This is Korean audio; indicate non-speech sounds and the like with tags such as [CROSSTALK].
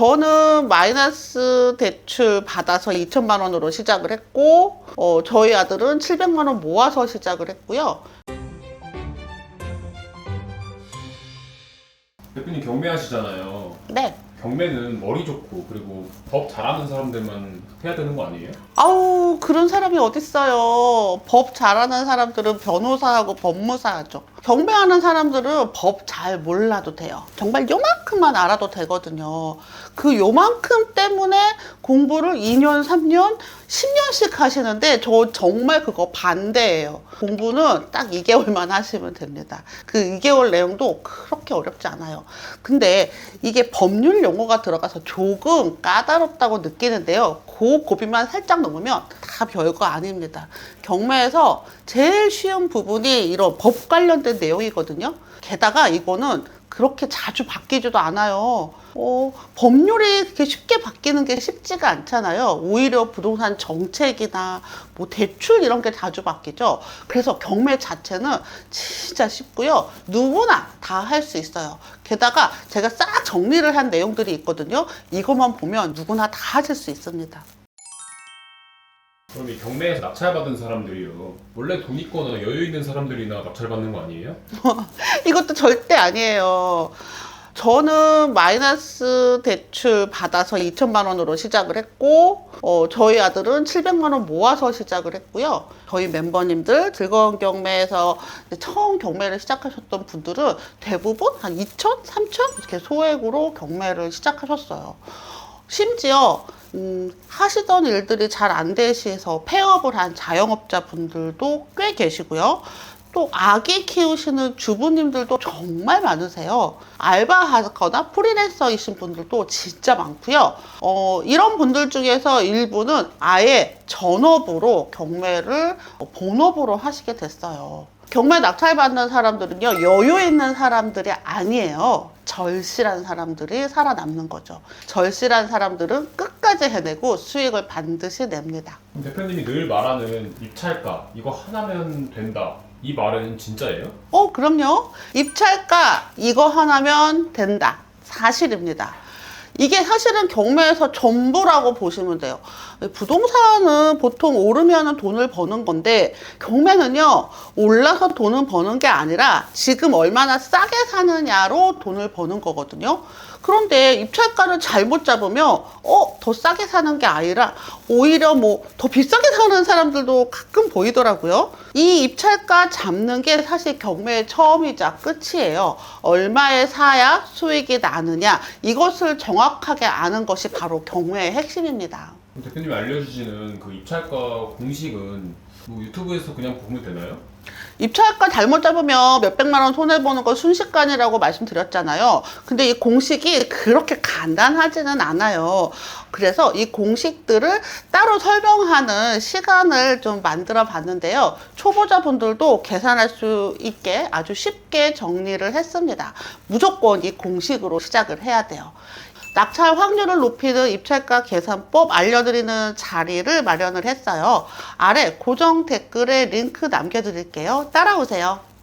저는 마이너스 대출 받아서 2천만 원으로 시작을 했고, 어, 저희 아들은 700만 원 모아서 시작을 했고요. 대표님 경매하시잖아요. 네. 경매는 머리 좋고 그리고 법 잘하는 사람들만 해야 되는 거 아니에요? 아우, 그런 사람이 어딨어요. 법 잘하는 사람들은 변호사하고 법무사 하죠. 경매하는 사람들은 법 잘 몰라도 돼요. 정말 요만큼만 알아도 되거든요. 그 요만큼 때문에 공부를 2년, 3년, 10년씩 하시는데 저 정말 그거 반대예요. 공부는 딱 2개월만 하시면 됩니다. 그 2개월 내용도 그렇게 어렵지 않아요. 근데 이게 법률 용어가 들어가서 조금 까다롭다고 느끼는데요. 그 고비만 살짝 넘으면 다 별거 아닙니다. 경매에서 제일 쉬운 부분이 이런 법 관련된 내용이거든요. 게다가 이거는 그렇게 자주 바뀌지도 않아요. 어, 법률이 그렇게 쉽게 바뀌는 게 쉽지가 않잖아요. 오히려 부동산 정책이나 뭐 대출 이런 게 자주 바뀌죠. 그래서 경매 자체는 진짜 쉽고요. 누구나 다 할 수 있어요. 게다가 제가 싹 정리를 한 내용들이 있거든요. 이것만 보면 누구나 다 하실 수 있습니다. 그럼 이 경매에서 낙찰받은 사람들이요. 원래 돈 있거나 여유 있는 사람들이나 낙찰받는 거 아니에요? [LAUGHS] 이것도 절대 아니에요. 저는 마이너스 대출 받아서 2천만 원으로 시작을 했고, 어, 저희 아들은 700만 원 모아서 시작을 했고요. 저희 멤버님들 즐거운 경매에서 처음 경매를 시작하셨던 분들은 대부분 한 2천, 3천 이렇게 소액으로 경매를 시작하셨어요. 심지어 음, 하시던 일들이 잘 안 되셔서 폐업을 한 자영업자 분들도 꽤 계시고요. 또 아기 키우시는 주부님들도 정말 많으세요. 알바하거나 프리랜서이신 분들도 진짜 많고요. 어, 이런 분들 중에서 일부는 아예 전업으로 경매를 본업으로 하시게 됐어요. 경매 낙찰받는 사람들은요, 여유 있는 사람들이 아니에요. 절실한 사람들이 살아남는 거죠. 절실한 사람들은 끝까지 해내고 수익을 반드시 냅니다. 대표님이 늘 말하는 입찰가 이거 하나면 된다. 이 말은 진짜예요? 어, 그럼요. 입찰가 이거 하나면 된다. 사실입니다. 이게 사실은 경매에서 전부라고 보시면 돼요. 부동산은 보통 오르면 돈을 버는 건데 경매는요 올라서 돈을 버는 게 아니라 지금 얼마나 싸게 사느냐로 돈을 버는 거거든요. 그런데 입찰가를 잘못 잡으면 어 더 싸게 사는 게 아니라 오히려 뭐 더 비싸게 사는 사람들도 가끔 보이더라고요. 이 입찰가 잡는 게 사실 경매의 처음이자 끝이에요. 얼마에 사야 수익이 나느냐 이것을 정확하게 아는 것이 바로 경매의 핵심입니다. 대표님이 알려주시는 그 입찰가 공식은 뭐 유튜브에서 그냥 보면 되나요? 입찰가 잘못 잡으면 몇백만 원 손해보는 건 순식간이라고 말씀드렸잖아요. 근데 이 공식이 그렇게 간단하지는 않아요. 그래서 이 공식들을 따로 설명하는 시간을 좀 만들어 봤는데요. 초보자분들도 계산할 수 있게 아주 쉽게 정리를 했습니다. 무조건 이 공식으로 시작을 해야 돼요. 낙찰 확률을 높이는 입찰가 계산법 알려드리는 자리를 마련을 했어요. 아래 고정 댓글에 링크 남겨드릴게요. 따라오세요.